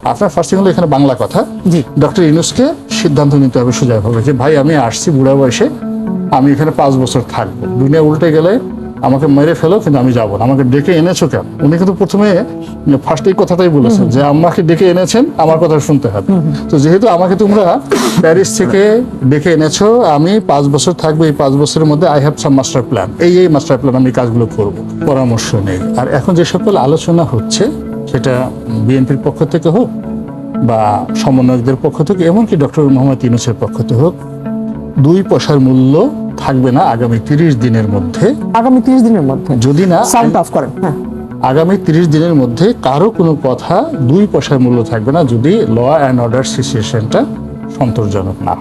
আপনার ফার্স্ট হলো এখানে বাংলা কথা। জি। ডক্টর ইউনুসকে সিদ্ধান্ত নিতে হবে সোজাভাবে যে ভাই আমি আসছি বুড়া বয়সে আমি এখানে পাঁচ বছর থাকব। দুনিয়া উল্টে গেলে আমাকে মেরে ফেলো কিন্তু আমি যাব না। আমাকে ডেকে এনেছো কেন? উনি কিন্তু প্রথমে ফার্স্ট এই কথাটাই বলেছেন যে আমাকে ডেকে এনেছেন আমার কথা শুনতে হবে। তো যেহেতু আমাকে তোমরা প্যারিস থেকে ডেকে এনেছো আমি পাঁচ বছর থাকব এই পাঁচ বছরের মধ্যে I have some master plan এই এই মাস্টার প্ল্যান আমি কাজগুলো করব। পরামর্শ নেই। আর এখন যে সকল আলোচনা হচ্ছে সেটা বিএনপির পক্ষ থেকে হোক বা সমন্বয়কদের পক্ষ থেকে এমনকি ডক্টর মোহাম্মদ ইউনুসের পক্ষ থেকে হোক দুই পয়সার মূল্য থাকবে না আগামী তিরিশ দিনের মধ্যে। আগামী তিরিশ দিনের মধ্যে। যদি না সাউন্ড অফ করেন হ্যাঁ। আগামী তিরিশ দিনের মধ্যে কারও কোনো কথা দুই পয়সার মূল্য থাকবে না যদি ল অ্যান্ড অর্ডার সিচুয়েশনটা সন্তোষজনক না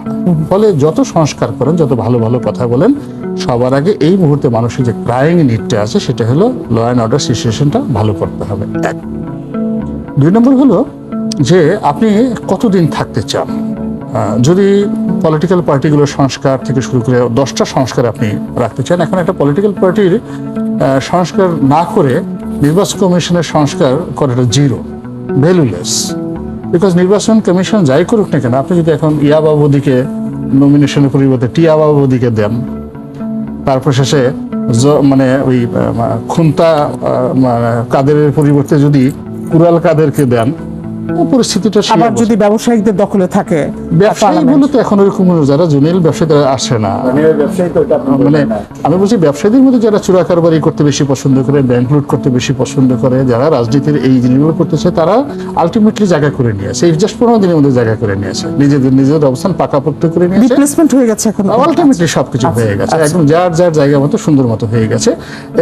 ফলে যত সংস্কার করেন যত ভালো ভালো কথা বলেন সবার আগে এই মুহূর্তে মানুষের যে ক্রাইং নিডটা আছে সেটা হলো ল অ্যান্ড অর্ডার সিচুয়েশনটা ভালো করতে হবে। এক দুই নম্বর হলো যে আপনি কতদিন থাকতে চান? যদি পলিটিক্যাল পার্টিগুলোর সংস্কার থেকে শুরু করে দশটা সংস্কার আপনি রাখতে চান, এখন একটা পলিটিক্যাল পার্টির সংস্কার না করে নির্বাচন কমিশনের সংস্কার করাটা জিরো ভ্যালুলেস বিকজ নির্বাচন কমিশন যাই করুক না কেন, আপনি যদি এখন ইয়া বাবুদিকে নমিনেশনের পরিবর্তে টিয়া বাবুদিকে দেন, তারপর শেষে মানে ওই খুন্তা কাদেরের পরিবর্তে যদি কুরাল কাদেরকে দেন। পরিস্থিতিটা আবার যদি ব্যবসায়িকদের দখলে থাকে ব্যবসায়ীগুলো তো এখন ওরকম যারা জুনিয়র ব্যবসায়ী তারা আসে না। মানে আমি বলছি ব্যবসায়ীদের মধ্যে যারা চোরা কারবারি করতে বেশি পছন্দ করে ব্যাংক লুট করতে বেশি পছন্দ করে যারা রাজনীতির এই জিনিসগুলো করতেছে তারা আলটিমেটলি জায়গা করে নিয়েছে এই জাস্ট পনেরো দিনের মধ্যে জায়গা করে নিয়েছে নিজেদের নিজেদের অবস্থান পাকাপোক্ত করে নিয়েছে রিপ্লেসমেন্ট হয়ে গেছে এখন আলটিমেটলি সবকিছু হয়ে গেছে। একদম যার যার জায়গা মতো সুন্দর মতো হয়ে গেছে।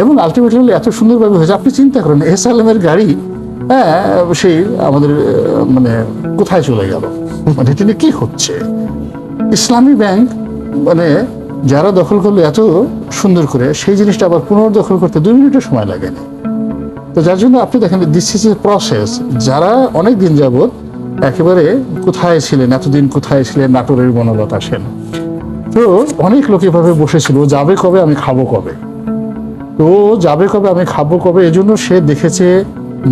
এবং আলটিমেটলি এত সুন্দরভাবে হয়েছে আপনি চিন্তা করেন এস আলমের গাড়ি হ্যাঁ সেই আমাদের মানে কোথায় চলে গেল? মানে তিনি কি হচ্ছে? ইসলামী ব্যাংক মানে যারা দখল করল এত সুন্দর করে, সেই জিনিসটা আবার পুনর্দখল করতে দুই মিনিটের সময় লাগেনি। তো যার জন্য আপনি দেখেন দিস ইজ এ প্রসেস যারা অনেক দিন যাবৎ একেবারে কোথায় ছিলেন, এতদিন কোথায় ছিলেন, নাটোরের বনলতা সেন। তো অনেক লোক এভাবে বসেছিল, যাবে কবে? আমি খাব কবে? তো যাবে কবে? আমি খাব কবে? এজন্য সে দেখেছে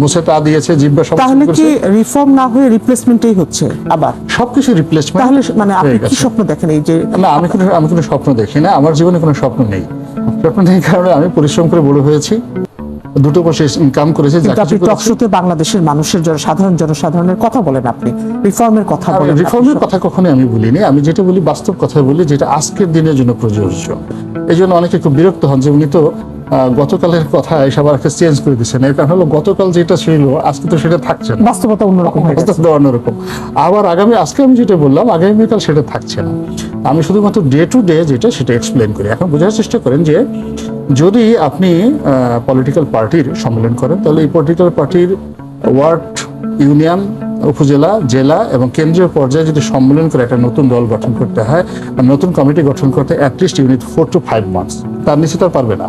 মুছে তা দিয়েছে জিব্বা সব তাহলে কি রিফর্ম না হয়ে রিপ্লেসমেন্টই হচ্ছে আবার? সবকিছু রিপ্লেসমেন্ট তাহলে মানে আপনি কি স্বপ্ন দেখেন এই যে না আমি কোনো আমি কোনো স্বপ্ন দেখি না আমার জীবনে কোনো স্বপ্ন নেই। স্বপ্ন নেই কারণে আমি পরিশ্রম করে বড় হয়েছি। দুটো পয়সা ইনকাম করেছি যা আপনি টকশোতে বাংলাদেশের মানুষের জন সাধারণ জনসাধারণের কথা বলেন আপনি। রিফর্মের কথা বলেন রিফর্মের কথা কখনোই আমি বলিনি। আমি যেটা বলি বাস্তব কথা বলি যেটা আজকের দিনের জন্য প্রযোজ্য। এই জন্য অনেকে খুব বিরক্ত হন যে উনি তো গতকালের কথা এসব আর চেঞ্জ করে দিচ্ছেন এর কারণ হলো গতকাল যেটা ছিল আজকে তো সেটা থাকছে না। বাস্তবতা অন্যরকম অন্যরকম। আবার আগামী আজকে আমি যেটা বললাম আগামীকাল সেটা থাকছে না। আমি শুধুমাত্র ডে টু ডে যেটা সেটা এক্সপ্লেন করি। এখন বোঝার চেষ্টা করেন যে যদি আপনি পলিটিক্যাল পার্টির সম্মেলন করেন তাহলে এই পলিটিক্যাল পার্টির ওয়ার্ড ইউনিয়ন উপজেলা জেলা এবং কেন্দ্রীয় পর্যায়ে যদি সম্মেলন করে একটা নতুন দল গঠন করতে হয় বা নতুন কমিটি গঠন করতে at least unit four two five months তার নিচে তো পারবে না।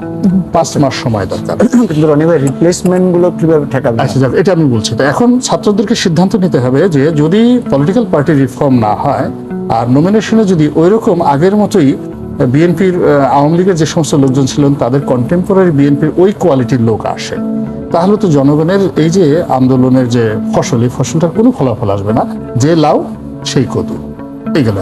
পাঁচ মাস সময় দরকার। কিন্তু রনি ভাই রিপ্লেসমেন্টগুলো কীভাবে ঠেকাবে? আচ্ছা যাক, এটা আমি বলছি। তো এখন ছাত্রদেরকে সিদ্ধান্ত নিতে হবে যে যদি পলিটিক্যাল পার্টি রিফর্ম না হয় আর নমিনেশনে যদি ওইরকম আগের মতোই বিএনপির আওয়ামী লীগের যে সমস্ত লোকজন ছিলেন তাদের কন্টেম্পোরারি বিএনপির ওই কোয়ালিটির লোক আসে। তাহলে তো জনগণের এই যে আন্দোলনের যে ফসল, এই ফসলটার কোনো ফলাফল আসবে না। যে লাউ, সেই কদু। এই গেল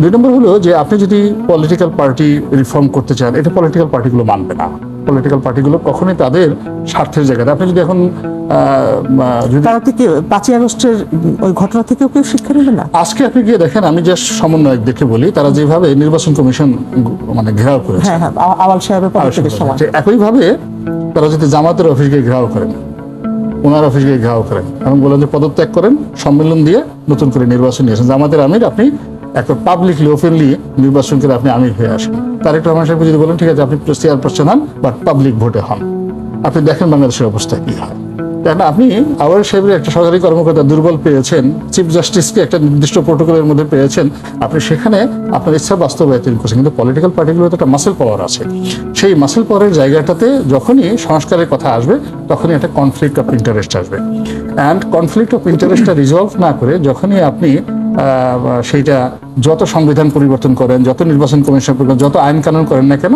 দুই নম্বর হলো যে আপনি যদি পলিটিক্যাল পার্টি রিফর্ম করতে চান, এটা পলিটিক্যাল পার্টিগুলো মানবে না। পলিটিক্যাল পার্টিগুলো কখনোই তাদের স্বার্থের জায়গাতে। আপনি যদি এখন তারা থেকে পাঁচই আগস্টের ওই ঘটনা থেকেও কেউ শিক্ষা নেবে না? আজকে আপনি গিয়ে দেখেন আমি জাস্ট সমন্বয়ক দেখে বলি তারা যেভাবে নির্বাচন কমিশন মানে ঘেরাও করেছে। হ্যাঁ হ্যাঁ আওয়াল সাহেবের একইভাবে তারা যদি জামাতের অফিসকে ঘেরাও করেন ওনার অফিসকে ঘেরাও করেন এবং বলেন যে পদত্যাগ করেন সম্মেলন দিয়ে নতুন করে নির্বাচন নিয়েছেন। জামাতের আমির আপনি একটা পাবলিকলি ওপেনলি নির্বাচন করে আপনি আমির হয়ে আসেন। তারেক রহমান সাহেব যদি বলেন ঠিক আছে আপনি চেয়ারপারসন হন বাট পাবলিক ভোটে হন। আপনি দেখেন বাংলাদেশের অবস্থা কি হয়। দেখেন আপনি আওয়ার সাহেবের একটা সরকারি কর্মকর্তা দুর্বল পেয়েছেন চিফ জাস্টিসকে একটা নির্দিষ্ট প্রোটোকলের মধ্যে পেয়েছেন, আপনি সেখানে আপনার ইচ্ছা বাস্তবায়িত করছেন, কিন্তু পলিটিক্যাল পার্টিগুলোতে একটা মাসেল পাওয়ার আছে। সেই মাসেল পাওয়ারের জায়গাটাতে যখনই সংস্কারের কথা আসবে, তখনই একটা কনফ্লিক্ট অফ ইন্টারেস্ট আসবে। অ্যান্ড কনফ্লিক্ট অফ ইন্টারেস্টটা রিজলভ না করে যখনই আপনি সেইটা যত সংবিধান পরিবর্তন করেন যত নির্বাচন কমিশন করেন যত আইন কানুন করেন না কেন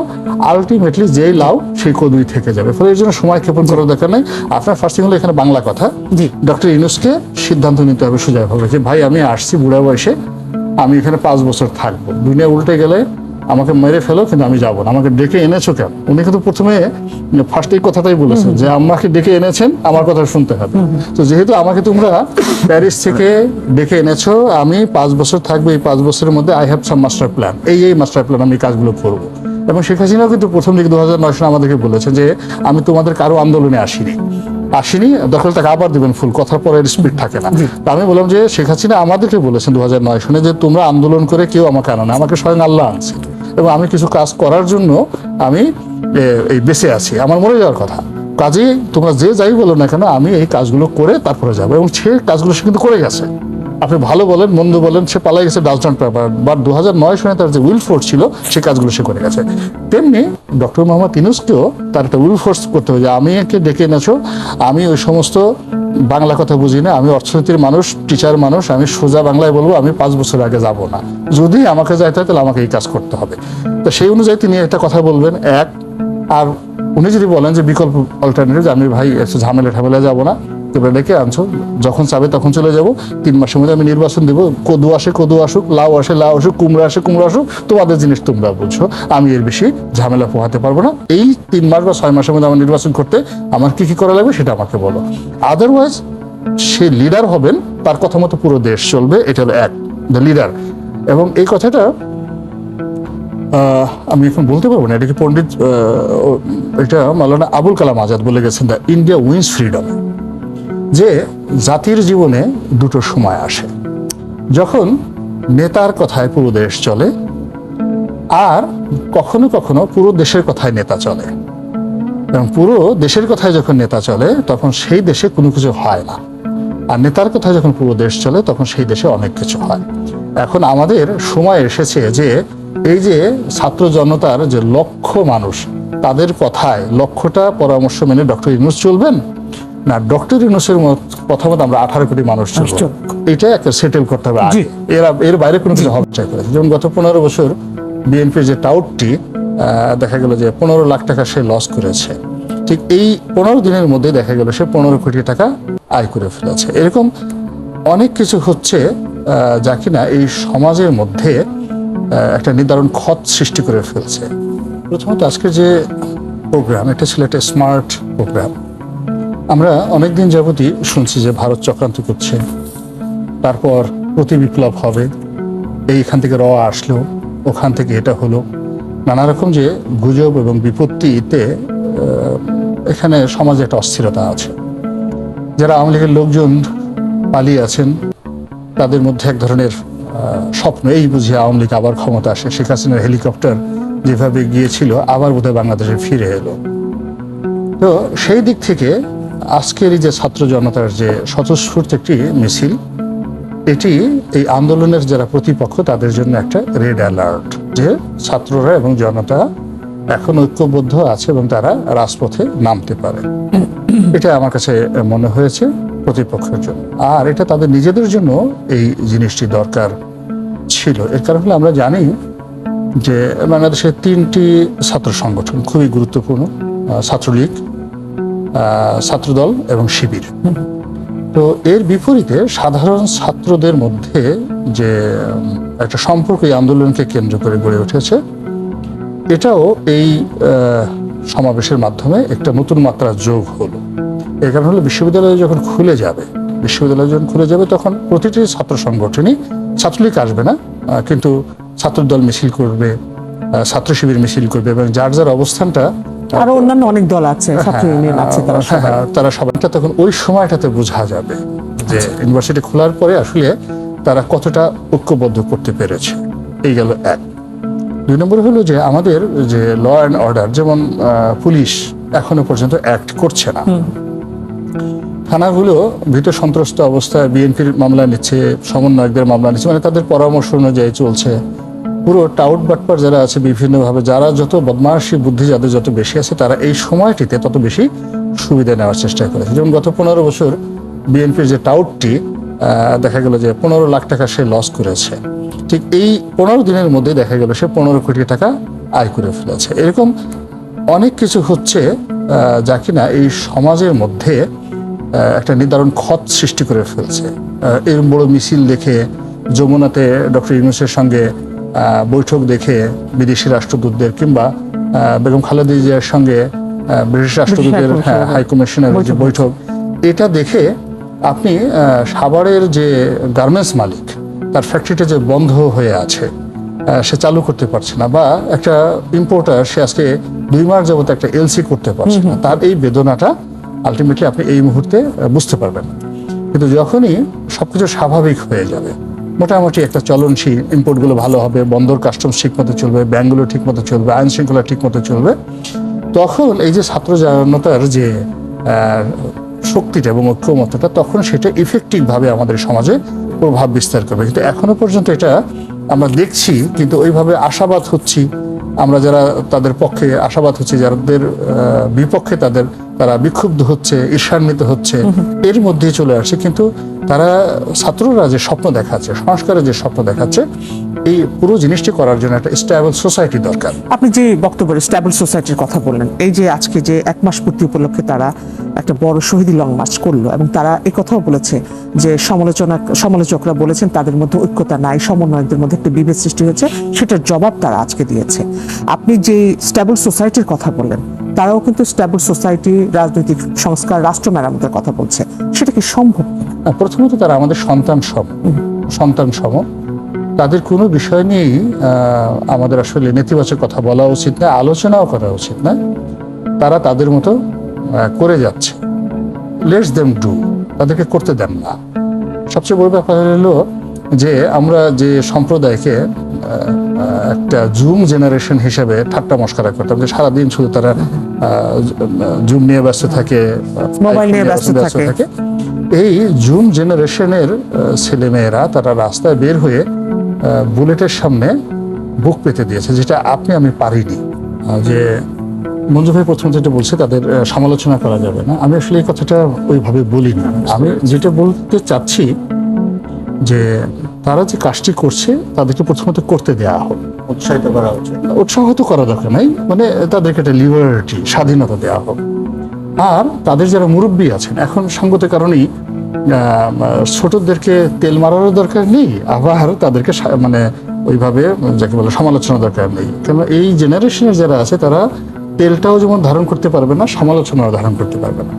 আলটিমেটলি যেই লাউ সেই কদুই থেকে যাবে। ফলে এর জন্য সময় ক্ষেপণ করার দরকার নেই। আপনার ফার্স্টিং হলো এখানে বাংলা কথা। জি। ডক্টর ইনুসকে সিদ্ধান্ত নিতে হবে সোজাভাবে যে ভাই আমি আসছি বুড়া বয়সে আমি এখানে পাঁচ বছর থাকব। দুনিয়া উল্টে গেলে আমাকে মেরে ফেলো, কিন্তু আমি যাব না। আমাকে ডেকে এনেছো কেন? উনি কিন্তু প্রথমে ফার্স্ট এই কথাটাই বলেছেন যে, আমাকে ডেকে এনেছেন, আমার কথা শুনতে হবে। তো যেহেতু আমাকে তোমরা প্যারিস থেকে ডেকে এনেছো, আমি পাঁচ বছর থাকব, এই পাঁচ বছরের মধ্যে I have some master plan এই এই মাস্টার প্ল্যান আমি কাজগুলো করব। এবং শেখ হাসিনাও কিন্তু প্রথম দিকে দু হাজার নয় সালে আমাদেরকে বলেছে যে, আমি তোমাদের কারও আন্দোলনে আসিনি। আসিনি, দখল তাকে আবার দিবেন ফুল কথার পরে স্পিড থাকে না। আমি বললাম যে, শেখ হাসিনা আমাদেরকে বলেছেন দু হাজার নয় সনে যে, তোমরা আন্দোলন করে কেউ আমাকে আনো না, আমাকে স্বয়ং আল্লাহ আনছে এবং আমি কিছু কাজ করার জন্য আমি এই বেঁচে আছি। আমার মরে যাওয়ার কথা। কাজে তোমরা যে যাই বলো না কেন, আমি এই কাজগুলো করে তারপরে যাব এবং সে কাজগুলো সে কিন্তু করে গেছে। আপনি ভালো বলেন, মন্দ বলেন, সে পালাই গেছে নট পেপার। বাট দু হাজার নয় সনে তার যে উইল ফোর্স ছিল, সে কাজগুলো সে করে গেছে। তেমনি ডক্টর মোহাম্মদ ইনুসকেও তার একটা উইল ফোর্স করতে হবে যে, আমি একে ডেকে এনেছো, আমি ওই সমস্ত বাংলা কথা বুঝি না, আমি অর্থনীতির মানুষ টিচার মানুষ, আমি সোজা বাংলায় বলব, আমি পাঁচ বছর আগে যাব না। যদি আমাকে যাইতে হয় তাহলে আমাকে এই কাজ করতে হবে। তো সেই অনুযায়ী তিনি একটা কথা বলবেন, এক, আর উনি যদি বলেন যে, বিকল্প অল্টারনেটিভ আমি ভাই ঝামেলা ঠামেলা যাব না। তোমরা ডেকে আনছো। যখন চাবে তখন চলে যাব। তিন মাসের মধ্যে আমি নির্বাচন দেবো। কদু আসে, কদু আসুক, লাউ আসে, লাউ আসুক, কুমড়ো আসে, কুমড়ো আসুক, তোমাদের জিনিস তোমরা বুঝছ। আমি এর বেশি ঝামেলা পোহাতে পারব না। এই তিন মাস বা ছয় মাসের মধ্যে আমার নির্বাচন করতে আমার কি কি করা লাগবে সেটা আমাকে বলো। আদারওয়াইজ সে লিডার হবেন, তার কথা মতো পুরো দেশ চলবে, এটা এক দ্য লিডার এবং এই কথাটা আমি এখন বলতে পারব না, এটা কি পণ্ডিত এটা মালানা আবুল কালাম আজাদ বলে গেছেন দ্য ইন্ডিয়া উইন্স ফ্রিডম যে জাতির জীবনে দুটো সময় আসে। যখন নেতার কথায় পুরো দেশ চলে, আর কখনো কখনো পুরো দেশের কথায় নেতা চলে। এবং পুরো দেশের কথায় যখন নেতা চলে, তখন সেই দেশে কোনো কিছু হয় না। আর নেতার কথায় যখন পুরো দেশ চলে, তখন সেই দেশে অনেক কিছু হয়। এখন আমাদের সময় এসেছে যে এই যে ছাত্র জনতার যে লক্ষ মানুষ, তাদের কথায় লক্ষ্যটা পরামর্শ মেনে ডক্টর ইউনুস চলবেন? না ডক্টর ইউনুসের মত- কথা মতো আমরা আঠারো কোটি মানুষ। এটা একটা সেটেল করতে হবে। এর এর বাইরে কোনো কিছু হবে যেমন গত পনেরো বছর বিএনপির যে টাউটটি দেখা গেল যে পনেরো লাখ টাকা সে লস করেছে। ঠিক এই পনেরো দিনের মধ্যে দেখা গেল সে পনেরো কোটি টাকা আয় করে ফেলেছে। এরকম অনেক কিছু হচ্ছে যা কিনা এই সমাজের মধ্যে একটা নির্ধারণ ক্ষত সৃষ্টি করে ফেলছে। প্রথমত আজকে যে প্রোগ্রাম এটা ছিল একটা স্মার্ট প্রোগ্রাম আমরা অনেকদিন যাবতই শুনছি যে ভারত চক্রান্ত করছে। তারপর প্রতি বিপ্লব হবে। এইখান থেকে র আসলো, ওখান থেকে এটা হলো। নানা রকম যে গুজব এবং বিপত্তিতে এখানে সমাজে একটা অস্থিরতা আছে। যারা আওয়ামী লীগের লোকজন পালিয়ে আছেন, তাদের মধ্যে এক ধরনের স্বপ্ন এই বুঝে আওয়ামী লীগ আবার ক্ষমতা আসে। শেখ হাসিনার হেলিকপ্টার যেভাবে গিয়েছিল, আবার বোধহয় বাংলাদেশে ফিরে এলো। তো সেই দিক থেকে আজকের এই যে ছাত্র জনতার যে স্বতঃস্ফূর্ত একটি মিছিল, এটি এই আন্দোলনের যারা প্রতিপক্ষ, তাদের জন্য একটা রেড অ্যালার্ট যে ছাত্ররা এবং জনতা এখন ঐক্যবদ্ধ আছে এবং তারা রাজপথে নামতে পারে। এটা আমার কাছে মনে হয়েছে প্রতিপক্ষের জন্য। আর এটা তাদের নিজেদের জন্য এই জিনিসটি দরকার ছিল। এর কারণ হলো আমরা জানি যে বাংলাদেশের তিনটি ছাত্র সংগঠন খুবই গুরুত্বপূর্ণ ছাত্রলীগ ছাত্রদল এবং শিবির। তো এর বিপরীতে সাধারণ ছাত্রদের মধ্যে যে একটা সম্পর্ক এই আন্দোলনকে কেন্দ্র করে গড়ে উঠেছে, এটাও এই সমাবেশের মাধ্যমে একটা নতুন মাত্রা যোগ হলো। এর কারণ হলো বিশ্ববিদ্যালয় যখন খুলে যাবে, বিশ্ববিদ্যালয় যখন খুলে যাবে তখন প্রতিটি ছাত্র সংগঠনই ছাত্রলীগ আসবে না কিন্তু ছাত্রদল মিছিল করবে ছাত্র শিবির মিছিল করবে এবং যার যার অবস্থানটা আরও অন্যান্য অনেক দল আছে ছাত্র ইউনিয়ন আছে তারা হ্যাঁ, সবাই। হ্যাঁ, তারা সবাইটা তখন ওই সময়টাতে বোঝা যাবে যে ইউনিভার্সিটি খোলার পরে আসলে তারা কতটা ঐক্যবদ্ধ করতে পেরেছে। এই গেল এক। দুই নম্বর হলো যে আমাদের যে ল অ্যান্ড অর্ডার যেমন পুলিশ এখনও পর্যন্ত অ্যাক্ট করছে না। থানাগুলো ভীত সন্ত্রস্ত অবস্থায় বিএনপির মামলা নিচ্ছে সমন্বয়কদের মামলা নিচ্ছে মানে তাদের পরামর্শ অনুযায়ী চলছে। পুরো টাউট বাটপার যারা আছে বিভিন্নভাবে, যারা যত বদমাশি বুদ্ধি যাদের যত বেশি আছে, তারা এই সময়টিতে তত বেশি সুবিধা নেওয়ার চেষ্টা করেছে। যেমন গত পনেরো বছর বিএনপির যে টাউটটি দেখা গেল যে পনেরো লাখ টাকা সে লস করেছে। ঠিক এই পনেরো দিনের মধ্যে দেখা গেল সে পনেরো কোটি টাকা আয় করে ফেলেছে। এরকম অনেক কিছু হচ্ছে যা কিনা এই সমাজের মধ্যে একটা নির্ধারণ ক্ষত সৃষ্টি করে ফেলছে। এর বড় মিছিল দেখে যমুনাতে ডক্টর ইউনুসের সঙ্গে বৈঠক দেখে বিদেশি রাষ্ট্রদূতদের কিংবা বেগম খালেদা জিয়ার সঙ্গে ব্রিটিশ রাষ্ট্রদূতের হাইকমিশনার। হ্যাঁ, হাই কমিশনের যে বৈঠক। এটা দেখে আপনি সাভারের যে গার্মেন্টস মালিক তার ফ্যাক্টরিটা যে বন্ধ হয়ে আছে সে চালু করতে পারছে না বা একটা ইম্পোর্টার সে আজকে দুই মাস যাবত একটা এলসি করতে পারছে না। তার এই বেদনাটা আলটিমেটলি আপনি এই মুহূর্তে বুঝতে পারবেন। কিন্তু যখনই সবকিছু স্বাভাবিক হয়ে যাবে মোটামুটি একটা চলনশীল ইম্পোর্টগুলো ভালো হবে, বন্দর কাস্টমস ঠিক মতো চলবে ব্যাংকগুলো ঠিক মতো চলবে আইন শৃঙ্খলা ঠিক মতো চলবে। তখন এই যে ছাত্র জনতার যে শক্তিটা এবং ঐক্যমত্যটা, তখন সেটা ইফেক্টিভ ভাবে আমাদের সমাজে প্রভাব বিস্তার করবে। কিন্তু এখনও পর্যন্ত এটা আমরা দেখছি, কিন্তু ওইভাবে আশাবাদ হচ্ছি। আমরা যারা তাদের পক্ষে আশাবাদ হচ্ছি, যাদের বিপক্ষে তাদের তারা বিক্ষুব্ধ হচ্ছে, ঈর্ষান্বিত হচ্ছে, এর মধ্যে চলে আসছে কিন্তু তারা ছাত্ররা যে স্বপ্ন দেখাচ্ছে, সংস্কারের যে স্বপ্ন দেখাচ্ছে, এই পুরো জিনিসটি করার জন্য একটা স্টেবল সোসাইটি দরকার। আপনি যে বক্তব্য স্ট্যাবল সোসাইটির কথা বললেন, এই যে আজকে যে এক মাস পূর্তি উপলক্ষে তারা একটা বড় শহীদ লং মার্চ করল এবং তারা এই কথাও বলেছে যে সমালোচনা, সমালোচকরা বলেছেন তাদের মধ্যে ঐক্যতা নাই, সমন্বয়কদের মধ্যে একটা বিভেদ সৃষ্টি হয়েছে, সেটার জবাব তারা আজকে দিয়েছে। আপনি যে স্ট্যাবল সোসাইটির কথা বললেন তারাও কিন্তু স্ট্যাবল সোসাইটি রাজনৈতিক সংস্কার, রাষ্ট্র মেরামতের কথা বলছে। সেটা কি সম্ভব? প্রথমত তারা আমাদের সন্তান সম সন্তান সম। তাদের কোনো বিষয় নিয়েই আমাদের আসলে নেতিবাচক কথা বলা উচিত না আলোচনাও করা উচিত না তারা তাদের মতো করে যাচ্ছে। লেটস দেম ডু তাদেরকে করতে দেন না। সবচেয়ে বড় ব্যাপার হলো যে, আমরা যে সম্প্রদায়কে একটা জুম জেনারেশন হিসেবে ঠাট্টা মস্করা করতাম, যে সারাদিন শুধু তারা জুম নিয়ে ব্যস্ত থাকে মোবাইল নিয়ে ব্যস্ত থাকে। এই জুম জেনারেশনের ছেলে মেয়েরা তারা রাস্তায় বের হয়ে বুলেটের সামনে বুক পেতে দিয়েছে যেটা আপনি আমি পারিনি। যে মঞ্জু ভাই প্রথম যেটা বলছে তাদের সমালোচনা করা যাবে না। আমি আসলে এই কথাটা ওইভাবে বলিনি। আমি যেটা বলতে চাচ্ছি যে তারা যে কাজটি করছে তাদেরকে প্রথমত করতে দেওয়া হোক। উৎসাহিত করা উচিত। উৎসাহ তো করা দরকার নাই। মানে তাদেরকে একটা লিবার্টি স্বাধীনতা দেওয়া হোক। আর তাদের যারা মুরব্বী আছেন, এখন সঙ্গত কারণেই ছোটদেরকে তেল মারারও দরকার নেই, আবার তাদেরকে মানে ওইভাবে, যাকে বলে সমালোচনা দরকার নেই। কেন এই জেনারেশনের যারা আছে, তারা তেলটাও যেমন ধারণ করতে পারবে না, সমালোচনাও ধারণ করতে পারবে না।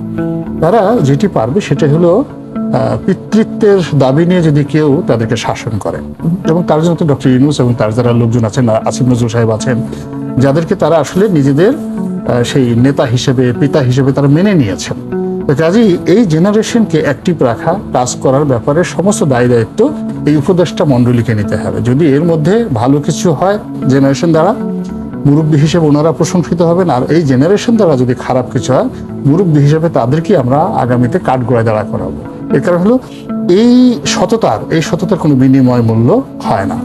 তারা যেটি পারবে সেটা হলো পিতৃত্বের দাবি নিয়ে যদি কেউ তাদেরকে শাসন করে, এবং তার জন্য ডক্টর ইউনুস এবং তার যারা লোকজন আছেন আসিফ নজরুল সাহেব আছেন, যাদেরকে তারা আসলে নিজেদের সেই নেতা হিসেবে, পিতা হিসেবে তারা মেনে নিয়েছেন। কাজেই এই জেনারেশনকে অ্যাক্টিভ রাখা, কাজ করার ব্যাপারে সমস্ত দায় দায়িত্ব এই উপদেষ্টা মণ্ডলীকে নিতে হবে। যদি এর মধ্যে ভালো কিছু হয় জেনারেশন দ্বারা, মুরব্বী হিসেবে ওনারা প্রশংসিত হবেন, আর এই জেনারেশন দ্বারা যদি খারাপ কিছু হয়, মুরব্বী হিসেবে তাদেরকে আমরা আগামীতে কাঠ গোড়ায় দাঁড়া করাবো। এর কারণ হলো এই সততার এই সততার কোনো বিনিময় মূল্য হয় না।